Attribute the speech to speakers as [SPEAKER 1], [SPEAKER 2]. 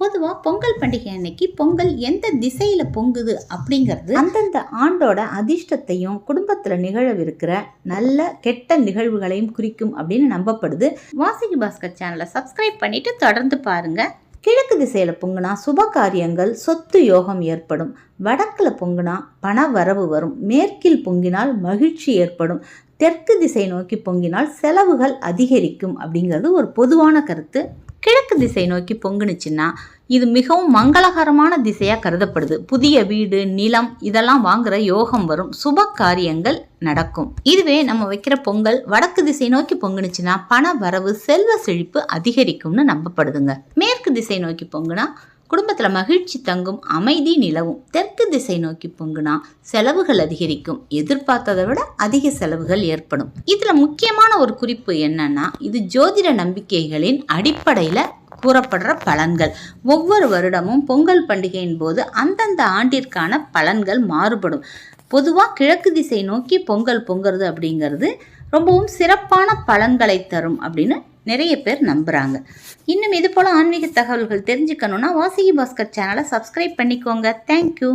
[SPEAKER 1] பொதுவாக பொங்கல் பண்டிகை அன்னைக்கு பொங்கல் எந்த திசையில் பொங்குது அப்படிங்கிறது அந்தந்த ஆண்டோட அதிர்ஷ்டத்தையும் குடும்பத்தில் நிகழவிருக்கிற நல்ல கெட்ட நிகழ்வுகளையும் குறிக்கும் அப்படின்னு நம்பப்படுது. வாசிகி பாஸ்கர் சேனலை சப்ஸ்கிரைப் பண்ணிட்டு தொடர்ந்து பாருங்க. கிழக்கு திசையில் பொங்குனா சுப காரியங்கள் சொத்து யோகம் ஏற்படும். வடக்கில் பொங்குனா பண வரவு வரும். மேற்கில் பொங்கினால் மகிழ்ச்சி ஏற்படும். தெற்கு திசை நோக்கி பொங்கினால் செலவுகள் அதிகரிக்கும் அப்படிங்கிறது ஒரு பொதுவான கருத்து. கிழக்கு திசை நோக்கி பொங்குனுச்சுன்னா இது மிகவும் மங்களகரமான திசையாக கருதப்படுது. புதிய வீடு நிலம் இதெல்லாம் வாங்குற யோகம் வரும். சுப காரியங்கள் நடக்கும். இதுவே நம்ம வைக்கிற பொங்கல் வடக்கு திசை நோக்கி பொங்குனுச்சுன்னா பண வரவு செல்வ செழிப்பு அதிகரிக்கும்னு நம்பப்படுதுங்க. மேற்கு திசை நோக்கி பொங்குனா குடும்பத்தில் மகிழ்ச்சி தங்கும் அமைதி நிலவும் தெற்கு திசை நோக்கி பொங்குனா செலவுகள் அதிகரிக்கும். எதிர்பார்த்ததை விட அதிக செலவுகள் ஏற்படும். இதில் முக்கியமான ஒரு குறிப்பு என்னன்னா இது ஜோதிட நம்பிக்கைகளின் அடிப்படையில் கூறப்படுற பலன்கள். ஒவ்வொரு வருடமும் பொங்கல் பண்டிகையின் போது அந்தந்த ஆண்டிற்கான பலன்கள் மாறுபடும். பொதுவாக கிழக்கு திசை நோக்கி பொங்கல் பொங்குறது அப்படிங்கிறது ரொம்பவும் சிறப்பான பலன்களை தரும் அப்படின்னு நிறைய பேர் நம்புகிறாங்க இன்னும் இது போல் ஆன்மீக தகவல்கள் தெரிஞ்சுக்கணுன்னா வாசிகி பாஸ்கர் சேனலை சப்ஸ்கிரைப் பண்ணிக்கோங்க. தேங்க்யூ